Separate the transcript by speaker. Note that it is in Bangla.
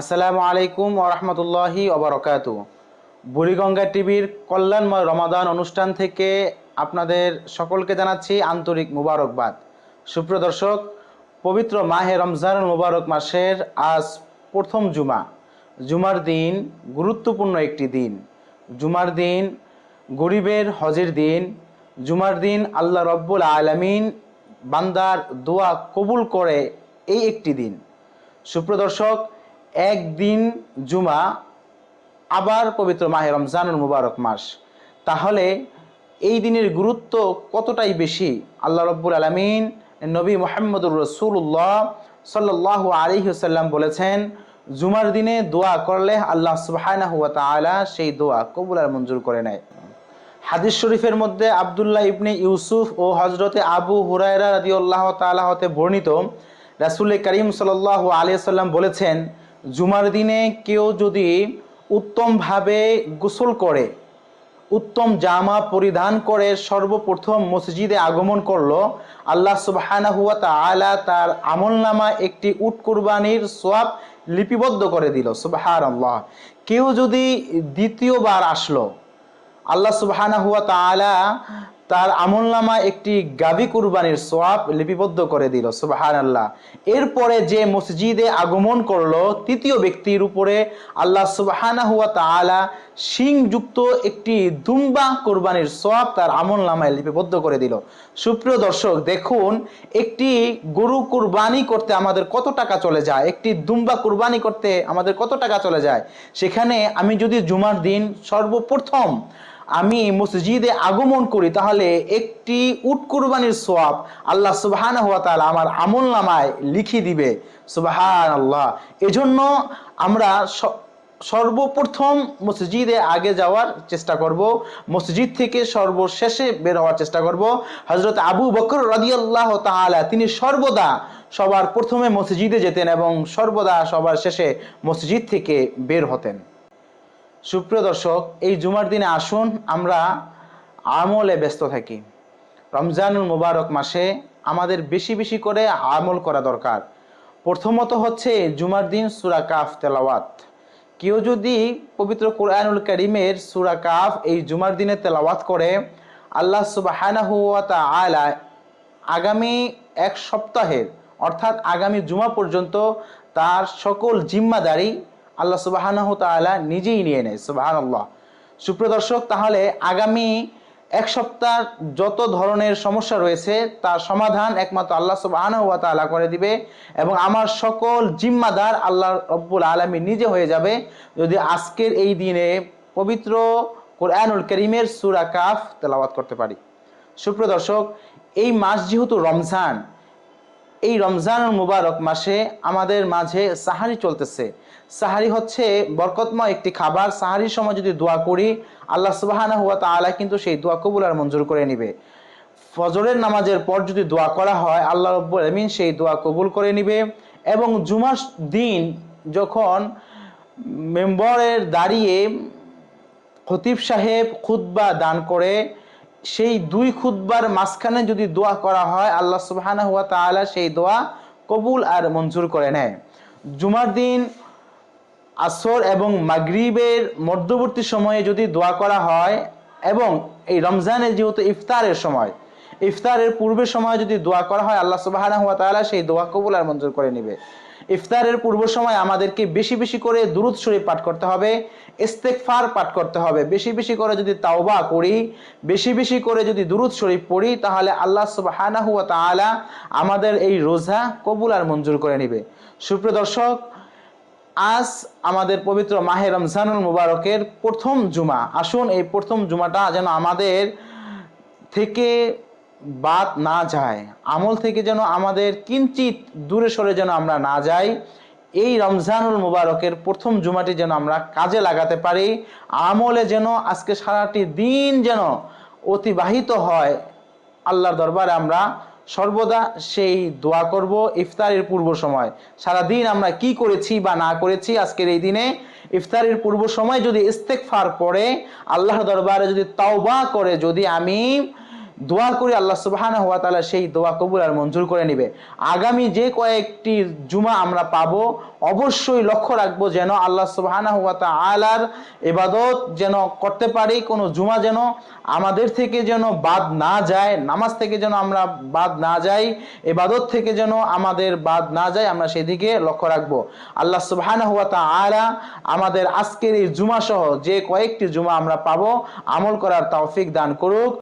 Speaker 1: আসসালামু আলাইকুম ওরহমতুল্লাহি ওবরকাতু বুড়িগঙ্গা টিভির কল্যাণময় রমাদান অনুষ্ঠান থেকে আপনাদের সকলকে জানাচ্ছি আন্তরিক মুবারকবাদ। সুপ্রিয় দর্শক, পবিত্র মাহে রমজান মুবারক মাসের আজ প্রথম জুমা। জুমার দিন গুরুত্বপূর্ণ একটি দিন। জুমার দিন গরিবের হজের দিন। জুমার দিন আল্লাহ রব্বুল আলমিন বান্দার দোয়া কবুল করে এই একটি দিন। সুপ্রদর্শক একদিন জুমা, আবার পবিত্র মাহে রমজানুল মুবারক মাস। তাহলে এই দিনের গুরুত্ব কতটাই বেশি? আল্লাহ রব্বুল আলমিন নবী মোহাম্মদুর রসুল্লাহ সাল্লাহ আলিহাল্লাম বলেছেন, জুমার দিনে দোয়া করলে আল্লাহ সুবাহানা হুয়া সেই দোয়া কবুল আর মঞ্জুর করে নেয়। হাদিস শরীফের মধ্যে আবদুল্লাহ ইবনে ইউসুফ ও হজরতে আবু হুরায়রা রাদি আল্লাহ তালা হতে বর্ণিত রাসুল করিম সাল আলিয়া সাল্লাম বলেছেন জুমার দিনে কেউ যদি উত্তমভাবে গোসল করে, উত্তম জামা পরিধান করে সর্বপ্রথম মসজিদে আগমন করল, আল্লাহ সুবাহানা হুয়া তালা তার আমল নামা একটি উট কুরবানির সোয়াব লিপিবদ্ধ করে দিল সুবাহার আল্লাহ কেউ যদি দ্বিতীয়বার আসলো, আল্লাহ সুবাহানা হুয়া তালা তার আমল নামা একটি গাভী কুরবানির সোয়াব লিপিবদ্ধ করে দিল সুবাহান আল্লাহ এরপরে যে মসজিদে আগমন করল, তৃতীয় ব্যক্তির উপরে আল্লাহ সুবাহানা হুয়া তালা শিংযুক্ত একটি দুম্বা কোরবানির সোয়াব তার আমল নামায় লিপিবদ্ধ করে দিল। সুপ্রিয় দর্শক, দেখুন, একটি গরু কুরবানি করতে আমাদের কত টাকা চলে যায়? একটি দুম্বা কুরবানি করতে আমাদের কত টাকা চলে যায়? সেখানে আমি যদি জুমার দিন সর্বপ্রথম আমি মসজিদে আগমন করি, তাহলে একটি উট কুরবানির সোয়াব আল্লাহ সুবাহান তালা আমার আমল নামায় লিখি দিবে। সুবাহান আল্লাহ এজন্য আমরা সর্বপ্রথম মসজিদে আগে যাওয়ার চেষ্টা করব, মসজিদ থেকে সর্বশেষে বের হওয়ার চেষ্টা করব। হজরত আবু বকর রাদিয়াল্লাহ তাআলা, তিনি সর্বদা সবার প্রথমে মসজিদে যেতেন এবং সর্বদা সবার শেষে মসজিদ থেকে বের হতেন। সুপ্রিয় দর্শক, এই জুমার দিনে আসুন, আমরা আমলে ব্যস্ত থাকি। রমজানুল মুবারক মাসে আমাদের বেশি বেশি করে আমল করা দরকার। প্রথমত হচ্ছে জুমার দিন সুরা কাফ তেলাওয়াত। কেউ যদি পবিত্র কোরআনুল করিমের সুরা কাফ এই জুমার দিনে তেলাওয়াত করে, আল্লাহ সুবাহানাহুয়াত আলা আগামী এক সপ্তাহের, অর্থাৎ আগামী জুমা পর্যন্ত তার সকল জিম্মাদারি আল্লাহ সুবাহানাহ তালা নিজেই নিয়ে নেয় সুবাহান আল্লাহ সুপ্রদর্শক তাহলে আগামী এক সপ্তাহ যত ধরনের সমস্যা রয়েছে, তার সমাধান একমাত্র আল্লাহ সুবাহানাহ তালা করে দিবে এবং আমার সকল জিম্মাদার আল্লাহ রব্বুল আলমী নিজে হয়ে যাবে। যদি আজকের এই দিনে পবিত্র কোরআনুল করিমের সুরা কাফ তেলাওয়াত করতে পারি। সুপ্রদর্শক এই মাস যেহেতু রমজান এই রমজানুল মুবারক মাসে আমাদের মাঝে সাহারি চলতেছে। সাহারি হচ্ছে বরকতময় একটি খাবার। সাহারির সময় যদি দোয়া করি, আল্লাহ সুবাহানা হুয়া তালা কিন্তু সেই দোয়া কবুল আর মঞ্জুর করে নিবে। ফজরের নামাজের পর যদি দোয়া করা হয়, আল্লাহ রব্বুল আমিন সেই দোয়া কবুল করে নিবে এবং জুমার দিন যখন মেম্বরের দাঁড়িয়ে খতিব সাহেব খুদ্া দান করে সেই দুই খুদ্বার মাঝখানে যদি দোয়া করা হয়, আল্লাহ সুবাহানা হুয়া তালা সেই দোয়া কবুল আর মঞ্জুর করে নেয়। জুমার দিন, আসর এবং মাগরিবের মধ্যবর্তী সময়ে যদি দোয়া করা হয় এবং এই রমজানের যেহেতু ইফতারের সময়, ইফতারের পূর্বের সময় যদি দোয়া করা হয়, আল্লাহ সুবাহানা হুয়া তালা সেই দোয়া কবুল আর মঞ্জুর করে নেবে। ইফতারের পূর্ব সময় আমাদেরকে বেশি বেশি করে দুরুদ শরীফ পাঠ করতে হবে ইস্তেকফার পাঠ করতে হবে। বেশি বেশি করে যদি তাওবা করি, বেশি বেশি করে যদি দুরুদ শরীফ পড়ি, তাহলে আল্লাহ সুবাহানা হুয়া তালা আমাদের এই রোজা কবুল আর মঞ্জুর করে নিবে। সুপ্রিয় দর্শক, আজ আমাদের পবিত্র মাহে রমজানুল মুবারকের প্রথম জুমা। আসুন এই প্রথম জুমাটা যেন আমাদের থেকে বাদ না যায়। আমল থেকে যেন আমাদের কিঞ্চিত দূরে সরে যেন আমরা না যাই। এই রমজানুল মুবারকের প্রথম জুমাটি যেন আমরা কাজে লাগাতে পারি। আমলে যেন আজকে সারাটি দিন যেন অতিবাহিত হয়। আল্লাহর দরবারে আমরা সর্বদা সেই দোয়া করব ইফতারের পূর্ব সময়। সারা দিন আমরা কি করেছি বা না করেছি আজকের এই দিনে? ইফতারের পূর্ব সময় যদি ইস্তেকফার পড়ে আল্লাহ দরবারে যদি তাওবা করে, যদি আমি দোয়া করি আল্লাহ সুবাহানা হওয়া তাআলা সেই দোয়া কবুল আর মঞ্জুর করে নেবে। আগামী যে কয়েকটি জুমা আমরা পাবো, অবশ্যই লক্ষ্য রাখব যেন আল্লাহ সুবাহানা হুয়া তাআলার এবাদত যেন করতে পারি, কোনো জুমা যেন আমাদের থেকে যেন বাদ না যায়, নামাজ থেকে যেন আমরা বাদ না যাই এবাদত থেকে যেন আমাদের বাদ না যায়, আমরা সেদিকে লক্ষ্য রাখব। আল্লাহ সুবহানাহু ওয়া তাআলা আমাদের আজকের এই জুমা সহ যে কয়েকটি জুমা আমরা পাবো, আমল করার তৌফিক দান করুক।